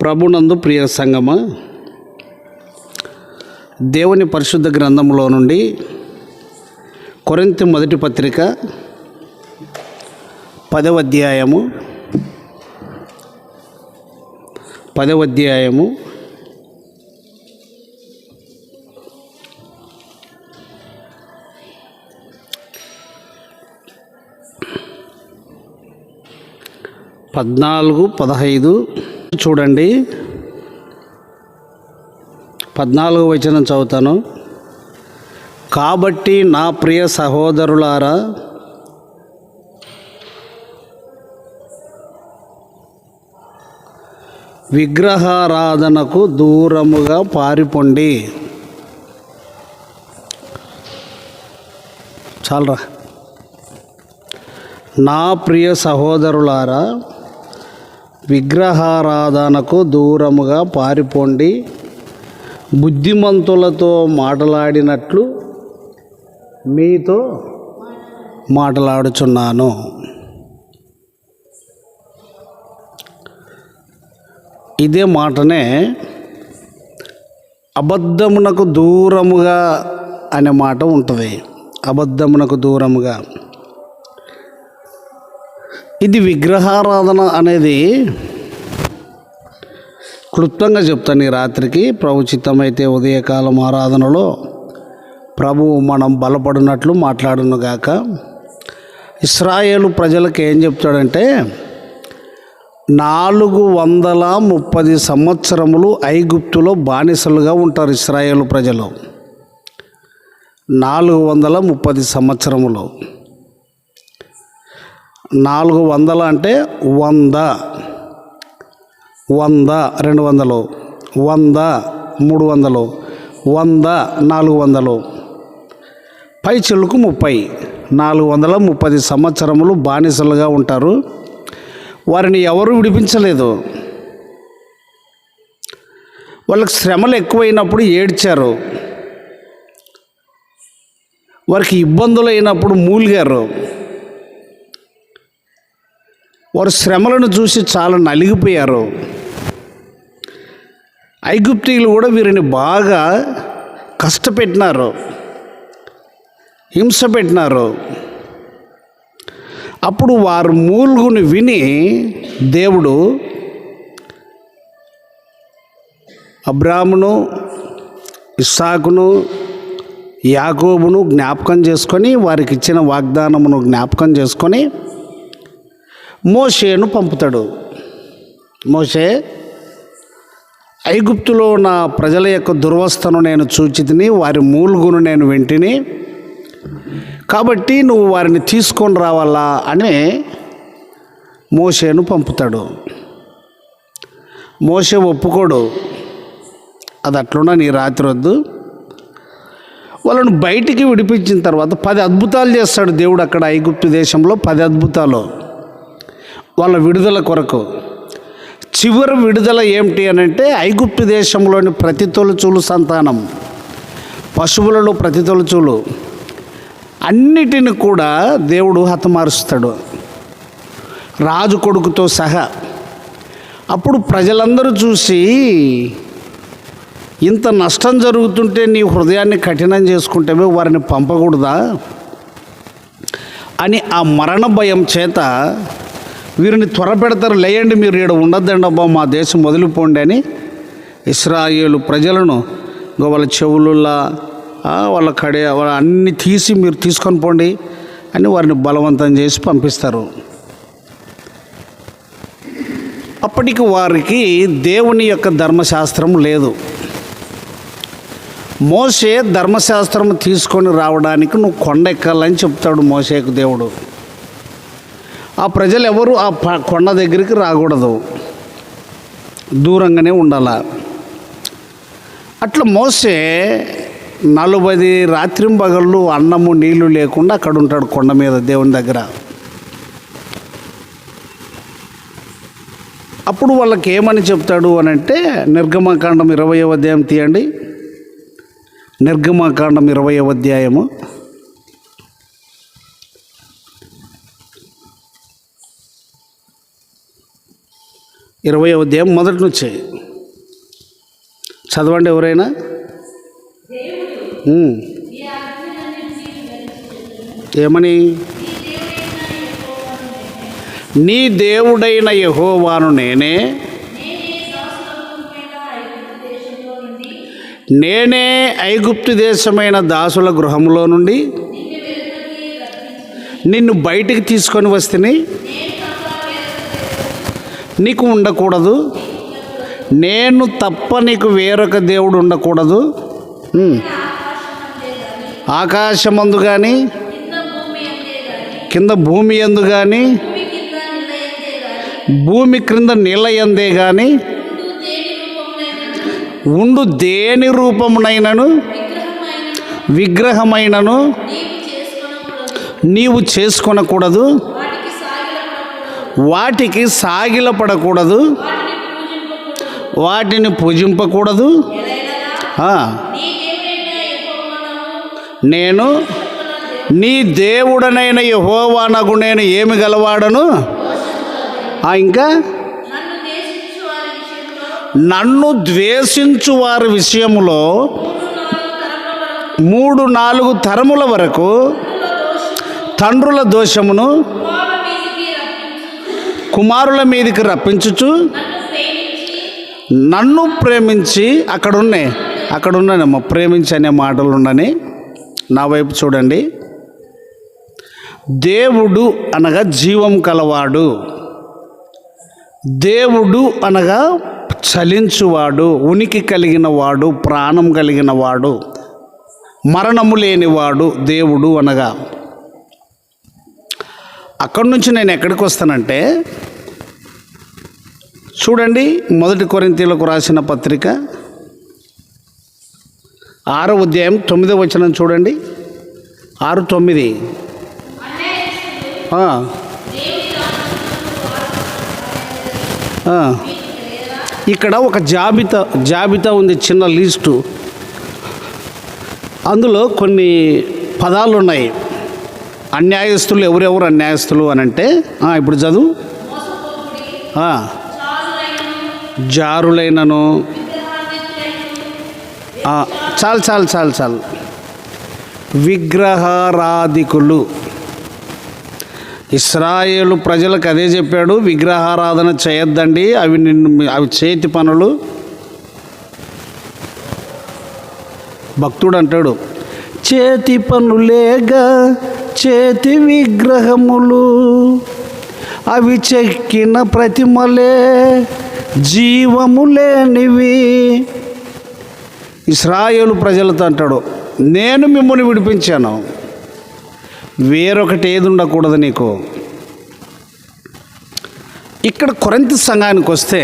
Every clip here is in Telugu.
ప్రభునందు ప్రియ సంగమ దేవుని పరిశుద్ధ గ్రంథంలో నుండి కొరింత మొదటి పత్రిక పదవ అధ్యాయము పదవ అధ్యాయము పద్నాలుగు పదహైదు చూడండి. పద్నాలుగు వచనం చదువుతాను. కాబట్టి నా ప్రియ సహోదరులారా విగ్రహారాధనకు దూరముగా పారిపోండి. చాలరా. నా ప్రియ సహోదరులారా విగ్రహారాధనకు దూరముగా పారిపోండి బుద్ధిమంతులతో మాట్లాడినట్లు మీతో మాట్లాడుచున్నాను. ఇదే మాటనే అబద్ధమునకు దూరముగా అనే మాట ఉంటుంది. అబద్ధమునకు దూరముగా. ఇది విగ్రహారాధన అనేది క్లుప్తంగా చెప్తాను ఈ రాత్రికి. ప్రభుచితమైతే ఉదయకాలం ఆరాధనలో ప్రభువు మనం బలపడినట్లు మాట్లాడునుగాక ఇస్రాయేలు ప్రజలకు ఏం చెప్తాడంటే నాలుగు వందల ముప్పది సంవత్సరములు ఐగుప్తులో బానిసలుగా ఉంటారు ఇస్రాయేలు ప్రజలు. నాలుగు వందల ముప్పది సంవత్సరములు. నాలుగు వందల అంటే వంద. వంద రెండు వందలు. వంద మూడు వందలు. వంద నాలుగు వందలు. పై చెల్లుకు ముప్పై. నాలుగు వందల ముప్పై సంవత్సరములు బానిసలుగా ఉంటారు. వారిని ఎవరు విడిపించలేదు. వాళ్ళకి శ్రమలు ఎక్కువైనప్పుడు ఏడ్చారు. వారికి ఇబ్బందులు అయినప్పుడు మూలిగారు. వారు శ్రమలను చూసి చాలా నలిగిపోయారు. ఐగుప్తీయులు కూడా వీరిని బాగా కష్టపెట్టినారు. హింస పెట్టినారు. అప్పుడు వారు మూలుగుని విని దేవుడు అబ్రామును ఇస్సాకును యాకోబును జ్ఞాపకం చేసుకొని వారికి ఇచ్చిన వాగ్దానమును జ్ఞాపకం చేసుకొని మోషేను పంపుతాడు. మోషే ఐగుప్తులో నా ప్రజల యొక్క దుర్వస్థను నేను చూచితిని వారి మూలుగును నేను వెంటిని. కాబట్టి నువ్వు వారిని తీసుకొని రావాలా అని మోషేను పంపుతాడు. మోసే ఒప్పుకోడు. అది అట్లున్నా నీ రాత్రి వద్దు. వాళ్ళను బయటికి విడిపించిన తర్వాత పది అద్భుతాలు చేస్తాడు దేవుడు అక్కడ ఐగుప్తు దేశంలో పది అద్భుతాలు. వాళ్ళ విడుదల కొరకు. చివరి విడుదల ఏమిటి అని అంటే ఐగుప్తు దేశంలోని ప్రతి తొలుచూలు సంతానం. పశువులలో ప్రతి తొలుచూలు అన్నిటిని కూడా దేవుడు హతమారుస్తాడు. రాజు కొడుకుతో సహా. అప్పుడు ప్రజలందరూ చూసి ఇంత నష్టం జరుగుతుంటే నీ హృదయాన్ని కఠినం చేసుకుంటేవే వారిని పంపకూడదా? అని ఆ మరణ భయం చేత వీరిని త్వర పెడతారు లేయండి మీరు ఇక్కడ ఉండద్దండి అబ్బా మా దేశం వదిలిపోండి అని ఇస్రాయేలు ప్రజలను వాళ్ళ చెవులులా వాళ్ళ కడే వాళ్ళ అన్ని తీసి మీరు తీసుకొని పోండి అని వారిని బలవంతం చేసి పంపిస్తారు. అప్పటికి వారికి దేవుని యొక్క ధర్మశాస్త్రం లేదు. మోసే ధర్మశాస్త్రం తీసుకొని రావడానికి నువ్వు కొండ ఎక్కాలని చెప్తాడు మోసేకు దేవుడు. ఆ ప్రజలు ఎవరు ఆ ప- కొండ దగ్గరికి రాకూడదు. దూరంగానే ఉండాల. అట్లా మోసే నలభై రాత్రింబగళ్ళు అన్నము నీళ్ళు లేకుండా అక్కడ ఉంటాడు కొండ మీద దేవుని దగ్గర. అప్పుడు వాళ్ళకి ఏమని చెప్తాడు అని అంటే నిర్గమకాండం ఇరవై అధ్యాయం తీయండి. నిర్గమకాండం ఇరవై అధ్యాయము. ఇరవై అధ్యాయం మొదటి నుంచి. చదవండి ఎవరైనా. ఏమని? నీ దేవుడైన యహోవాను నేనే. నేనే. ఐగుప్తు దేశమైన దాసుల గృహంలో నుండి. నిన్ను బయటికి తీసుకొని వస్తేని నీకు ఉండకూడదు. నేను తప్ప నీకు వేరొక దేవుడు ఉండకూడదు. ఆకాశమందు కానీ కింద భూమి ఎందు కానీ భూమి క్రింద నీళ్ళ ఎందే కానీ ఉండు దేని రూపమునైనను విగ్రహమైనను నీవు చేసుకొనకూడదు. వాటికి సాగిలపడకూడదు. వాటిని పూజింపకూడదు. నేను నీ దేవుడనైన యహోవానకు నేను ఏమి గలవాడను? ఇంకా? నన్ను ద్వేషించు వారి విషయంలో మూడు నాలుగు తరముల వరకు తండ్రుల దోషమును కుమారుల మీదకి రప్పించుచు నన్ను ప్రేమించి అక్కడున్నాయి అక్కడ ఉన్నానమ్మా ప్రేమించి అనే మాటలు ఉండని నా వైపు చూడండి. దేవుడు అనగా జీవం కలవాడు. దేవుడు అనగా చలించువాడు ఉనికి కలిగిన వాడు ప్రాణం కలిగిన వాడు మరణము లేనివాడు దేవుడు అనగా. అక్కడి నుంచి నేను ఎక్కడికి వస్తానంటే చూడండి మొదటి కొరింతీలకు రాసిన పత్రిక. ఆరో అధ్యాయం తొమ్మిదో వచనం చూడండి. ఆరు తొమ్మిది. ఇక్కడ ఒక జాబితా జాబితా ఉంది చిన్న లిస్టు. అందులో కొన్ని పదాలు ఉన్నాయి. అన్యాయస్తులు ఎవరెవరు అన్యాయస్తులు అని అంటే ఇప్పుడు చదువు. జారులైనను. చాలు చాలు చాలు చాలు. విగ్రహారాధికులు. ఇస్రాయేలు ప్రజలకు అదే చెప్పాడు విగ్రహారాధన చేయొద్దండి అవి నిన్ను అవి చేతి పనులు. భక్తుడు అంటాడు చేతి పనులేగా చేతి విగ్రహములు అవి చెక్కిన ప్రతిమలే. జీవము లేనివి ఇస్రాయేలు ప్రజలతో అంటాడు నేను మిమ్మల్ని విడిపించాను. వేరొకటి ఏది ఉండకూడదు నీకు. ఇక్కడ కొరంతి సంఘానికి వస్తే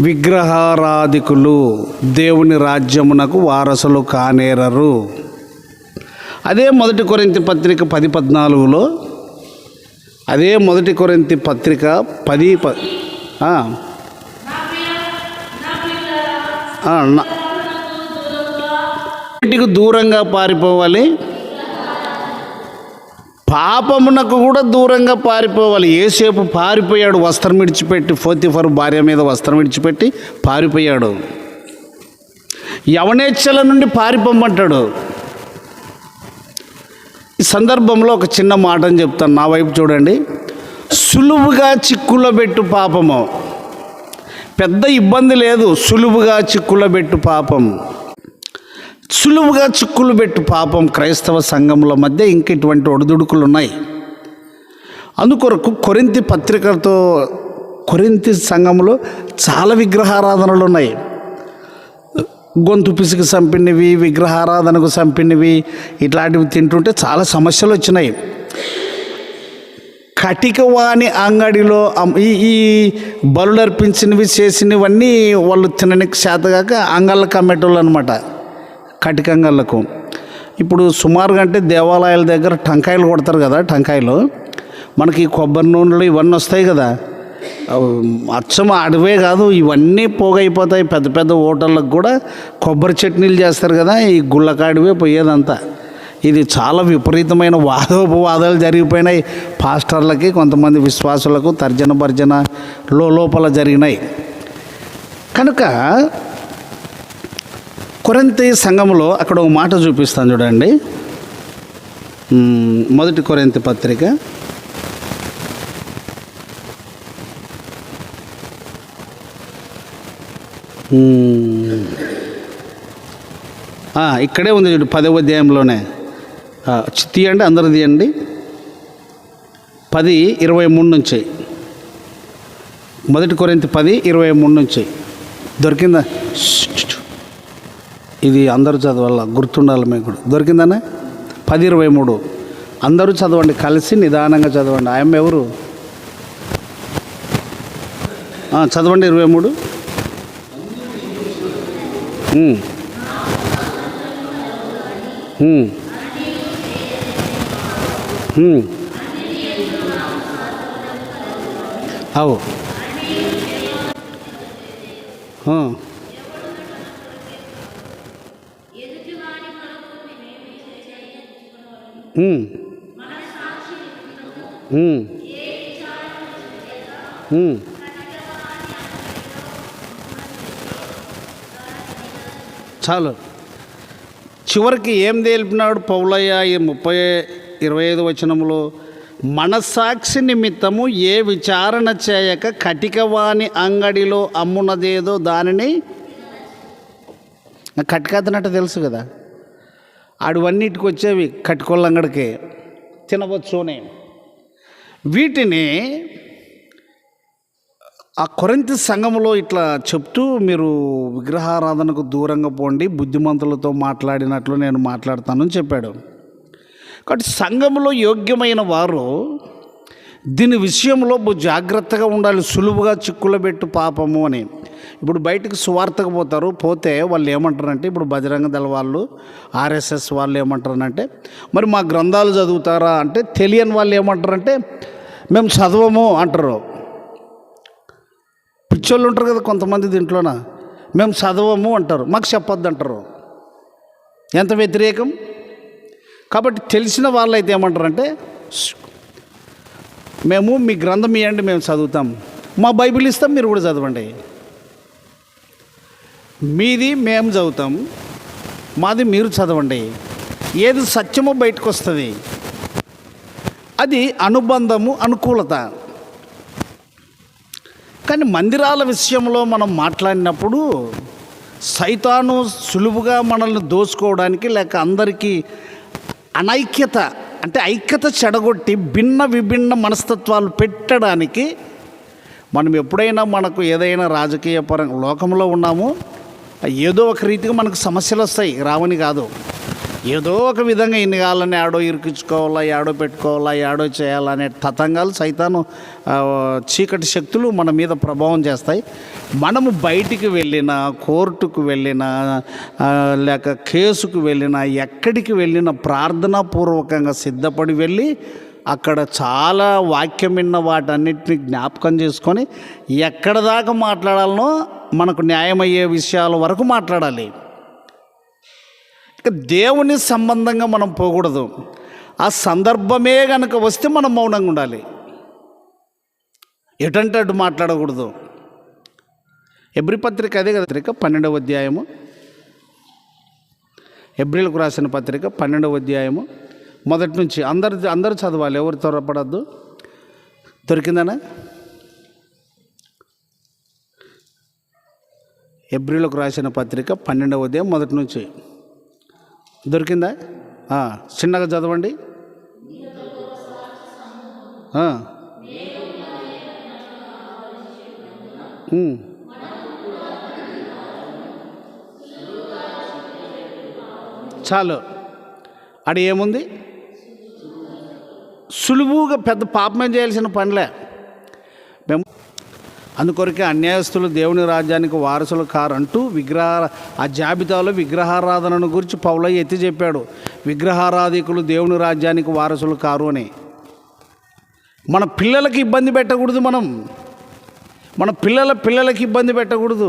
విగ్రహారాధికులు దేవుని రాజ్యమునకు వారసులు కానేరరు. అదే మొదటి కొరింత పత్రిక పది పద్నాలుగులో అదే మొదటి కొరింతి పత్రిక పది ప వీటికి దూరంగా పారిపోవాలి. పాపమునకు కూడా దూరంగా పారిపోవాలి. ఏసేపు పారిపోయాడు వస్త్రం విడిచిపెట్టి ఫోతిఫర్ భార్య మీద వస్త్రం విడిచిపెట్టి పారిపోయాడు. యవనేచ్ఛల నుండి పారిపోమంటాడు ఈ సందర్భంలో ఒక చిన్న మాటని చెప్తాను. నా వైపు చూడండి. సులువుగా చిక్కులో పెట్టు పాపము. పెద్ద ఇబ్బంది లేదు. సులువుగా చిక్కులో పెట్టు పాపం సులువుగా చిక్కులు పెట్టు పాపం క్రైస్తవ సంఘముల మధ్య ఇంక ఇటువంటి ఒడిదుడుకులు ఉన్నాయి అందుకొరకు కొరింతి పత్రికతో కొరింతి సంఘంలో చాలా విగ్రహారాధనలు ఉన్నాయి. గొంతు పిసికి చంపినవి విగ్రహారాధనకు చంపినవి ఇట్లాంటివి తింటుంటే చాలా సమస్యలు వచ్చినాయి. కటికవాణి అంగడిలో ఈ ఈ ఈ బలులర్పించినవి చేసినవన్నీ వాళ్ళు తినడానికి చేతగాక అంగళ్ళ అమ్మేటోళ్ళు అనమాట కటికంగళ్ళకు ఇప్పుడు సుమారుగా అంటే దేవాలయాల దగ్గర టంకాయలు కొడతారు కదా టంకాయలు. మనకి కొబ్బరి నూనెలు ఇవన్నీ వస్తాయి కదా అచ్చం అడవే కాదు ఇవన్నీ పోగైపోతాయి. పెద్ద పెద్ద హోటళ్ళకు కూడా కొబ్బరి చట్నీలు చేస్తారు కదా ఈ గుళ్ళకాడివే పోయేదంతా. ఇది చాలా విపరీతమైన వాదోపవాదాలు జరిగిపోయినాయి. పాస్టర్లకి కొంతమంది విశ్వాసులకు తర్జన భర్జన లోపల జరిగినాయి. కనుక కొరంతి సంఘంలో అక్కడ ఒక మాట చూపిస్తాను చూడండి. మొదటి కొరంతి పత్రిక మ్మ్. ఆ, ఇక్కడే ఉంది చూడు పదవ అధ్యాయంలోనే. తీయండి అందరు తీయండి. పది ఇరవై మూడు నుంచి. మొదటి కొరింత పది ఇరవై మూడు నుంచి. దొరికిందా? ఇది అందరూ చదవాల? గుర్తుండాలి మీకు కూడా. దొరికిందనే? పది ఇరవై మూడు. అందరూ చదవండి కలిసి నిదానంగా చదవండి. ఆయమ్మ ఎవరు? చదవండి ఇరవై మూడు. ఉమ్. ఉమ్. ఉమ్. అవు ఆ. చాలు. చివరికి ఏం తేలిపినాడు పౌలయ్య ఈ ముప్పై ఇరవై ఐదు వచనంలో మనసాక్షి నిమిత్తము ఏ విచారణ చేయక కటికవాణి అంగడిలో అమ్మున్నదేదో దానిని? కటికతనట్టు తెలుసు కదా. ఆడువన్నిటికి వచ్చేవి కట్టుకోళ్ళ అంగడికి. తినవచ్చు వీటిని ఆ కొరింతి సంఘములో ఇట్లా చెప్తూ మీరు విగ్రహారాధనకు దూరంగా పోండి బుద్ధిమంతులతో మాట్లాడినట్లు నేను మాట్లాడతానని చెప్పాడు. కాబట్టి సంఘములో యోగ్యమైన వారు దీని విషయంలో జాగ్రత్తగా ఉండాలి సులువుగా చిక్కుల పెట్టు పాపము అని. ఇప్పుడు బయటకు సువార్తకు పోతారు పోతే వాళ్ళు ఏమంటారంటే ఇప్పుడు బజరంగ దళ వాళ్ళు ఆర్ఎస్ఎస్ వాళ్ళు ఏమంటారంటే మరి మా గ్రంథాలు చదువుతారా అంటే తెలియని వాళ్ళు ఏమంటారంటే మేము చదవము అంటారు. పిచ్చోళ్ళు ఉంటారు కదా కొంతమంది దీంట్లోన. మేము చదవము అంటారు. మాకు చెప్పొద్దు అంటారు. ఎంత వ్యతిరేకం? కాబట్టి తెలిసిన వాళ్ళు అయితే ఏమంటారంటే మేము మీ గ్రంథం ఇవ్వండి మేము చదువుతాం. మా బైబిల్ ఇస్తాం మీరు కూడా చదవండి. మీది మేము చదువుతాం మాది మీరు చదవండి. ఏది సత్యమో బయటకు వస్తుంది అది అనుబంధము అనుకూలత. కానీ మందిరాల విషయంలో మనం మాట్లాడినప్పుడు సైతాను సులువుగా మనల్ని దోచుకోవడానికి లేక అందరికీ అనైక్యత అంటే ఐక్యత చెడగొట్టి భిన్న విభిన్న మనస్తత్వాలు పెట్టడానికి మనం ఎప్పుడైనా మనకు ఏదైనా రాజకీయ పరంగా లోకంలో ఉన్నామో ఏదో ఒక రీతిగా మనకు సమస్యలు వస్తాయి. రావని కాదు. ఏదో ఒక విధంగా ఇన్ని కాలని ఆడో ఇరికించుకోవాలా ఆడో పెట్టుకోవాలా యాడో చేయాలనే తతంగాలు సైతాను చీకటి శక్తులు మన మీద ప్రభావం చేస్తాయి. మనము బయటికి వెళ్ళిన కోర్టుకు వెళ్ళినా లేక కేసుకు వెళ్ళినా ఎక్కడికి వెళ్ళిన ప్రార్థనాపూర్వకంగా సిద్ధపడి వెళ్ళి అక్కడ చాలా వాక్యం విన్న వాటన్నిటిని జ్ఞాపకం చేసుకొని ఎక్కడ దాకా మాట్లాడాలనో మనకు న్యాయమయ్యే విషయాల వరకు మాట్లాడాలి. దేవుని సంబంధంగా మనం పోకూడదు. ఆ సందర్భమే కనుక వస్తే మనం మౌనంగా ఉండాలి. ఎటంటే అటు మాట్లాడకూడదు. ఎబ్రి పత్రిక అదే కదా పత్రిక? పన్నెండవ అధ్యాయము. ఎబ్రిల్కు రాసిన పత్రిక పన్నెండవ అధ్యాయము. మొదటి నుంచి అందరు అందరూ చదవాలి ఎవరు త్వరపడద్దు. దొరికిందనా? ఎబ్రిలకు రాసిన పత్రిక పన్నెండవ అధ్యాయం మొదటి నుంచి. దొరికిందా? చిన్నగా చదవండి. చాలు. ఆడ ఏముంది? సులువుగా పెద్ద పాపమే చేయాల్సిన పనిలే. అందుకొరకే అన్యాయస్తులు దేవుని రాజ్యానికి వారసులు కారంటూ విగ్రహ ఆ జాబితాలో విగ్రహారాధనను గురించి పౌలయ్య ఎత్తి చెప్పాడు. విగ్రహారాధికులు దేవుని రాజ్యానికి వారసులు కారు అని. మన పిల్లలకి ఇబ్బంది పెట్టకూడదు మనం. మన పిల్లల పిల్లలకి ఇబ్బంది పెట్టకూడదు.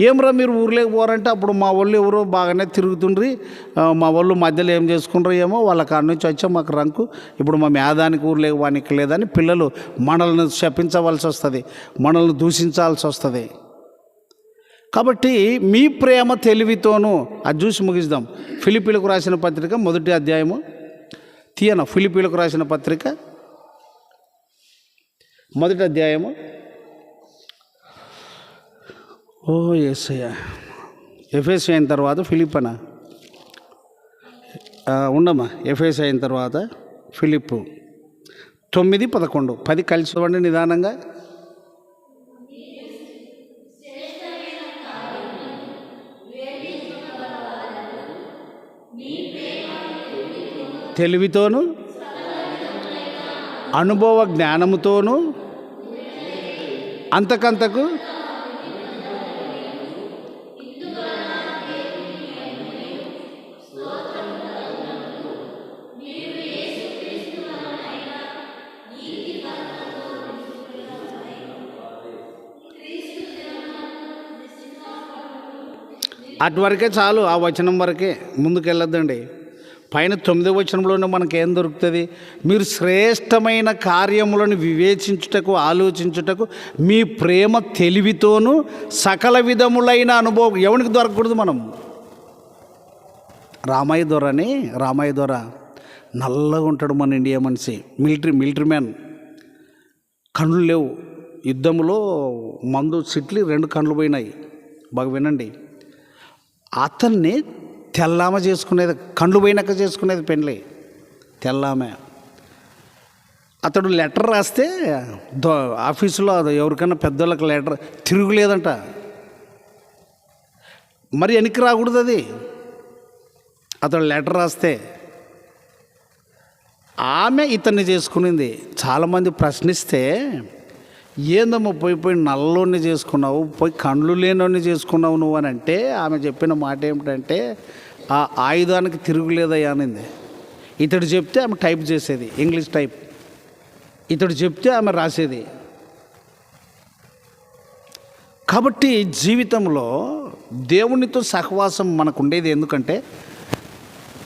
ఏమరా మీరు ఊర్లోకి పోరంటే అప్పుడు మా వాళ్ళు ఎవరో బాగానే తిరుగుతుండ్రి. మా వాళ్ళు మధ్యలో ఏం చేసుకుంటారు ఏమో వాళ్ళ కాడ నుంచి వచ్చా మాకు రంకు. ఇప్పుడు మా మేధానికి ఊర్లోకి వానికి లేదని పిల్లలు మనల్ని శపించవలసి వస్తుంది మనల్ని దూషించాల్సి వస్తుంది. కాబట్టి మీ ప్రేమ తెలివితోనూ అది చూసి ముగిద్దాం. ఫిలిపీలకు రాసిన పత్రిక మొదటి అధ్యాయము. తీయన? ఫిలిపీలకు రాసిన పత్రిక మొదటి అధ్యాయము. ఓ ఎస్ అయ్యా ఎఫ్ఎస్ అయిన తర్వాత ఫిలిప్పనా? ఉండమ్మా. ఎఫ్ఎస్ అయిన తర్వాత ఫిలిప్ తొమ్మిది పదకొండు. పది కలిసి ఇవ్వండి నిదానంగా. తెలివితోనూ అనుభవ జ్ఞానముతోనూ అంతకంతకు వాటి వరకే చాలు ఆ వచనం వరకే ముందుకెళ్ళొద్దండి. పైన తొమ్మిదో వచనంలోనే మనకి ఏం దొరుకుతుంది? మీరు శ్రేష్టమైన కార్యములను వివేచించుటకు ఆలోచించుటకు మీ ప్రేమ తెలివితోనూ సకల విధములైన అనుభవం ఎవరికి దొరకకూడదు మనం రామయ్య దొరని రామయ్య దొర నల్లగా ఉంటాడు మన ఇండియా మనిషి. Military military man. కళ్ళు లేవు. యుద్ధంలో మందు సిట్లు రెండు కళ్ళు పోయినాయి. బాగా వినండి. అతన్ని తెల్లామ చేసుకునేది కండ్లు పోయినాక చేసుకునేది పెండ్లి. తెల్లామె. అతడు లెటర్ రాస్తే దో ఆఫీసులో అది ఎవరికైనా పెద్దోళ్ళకి లెటర్ తిరుగులేదంట. మరి వెనక్కి రాకూడదు అది. అతడు లెటర్ రాస్తే ఆమె ఇతన్ని చేసుకునింది. చాలామంది ప్రశ్నిస్తే ఏందమ్మా పోయి పోయి నల్లోని చేసుకున్నావు? పోయి కండ్లు లేనోని చేసుకున్నావు నువ్వు అని అంటే ఆమె చెప్పిన మాట ఏమిటంటే ఆ ఆయుధానికి తిరుగులేదయ్యా అనింది. ఇతడు చెప్తే ఆమె టైప్ చేసేది ఇంగ్లీష్ టైప్. ఇతడు చెప్తే ఆమె రాసేది. కాబట్టి జీవితంలో దేవునితో సహవాసం మనకు ఉండేది ఎందుకంటే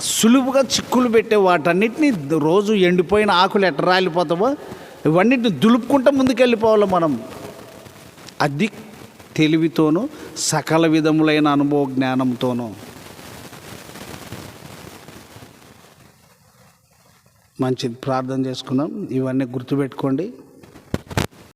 సులువుగా చిక్కులు పెట్టే వాటన్నిటిని రోజు ఎండిపోయిన ఆకులు ఎట్ట రాలిపోతామో ఇవన్నిటిని దులుపుకుంటూ ముందుకెళ్ళిపోవాలి మనం. అది తెలివితోనూ సకల విధములైన అనుభవ జ్ఞానంతోనూ. మంచిది. ప్రార్థన చేసుకుందాం ఇవన్నీ గుర్తుపెట్టుకోండి.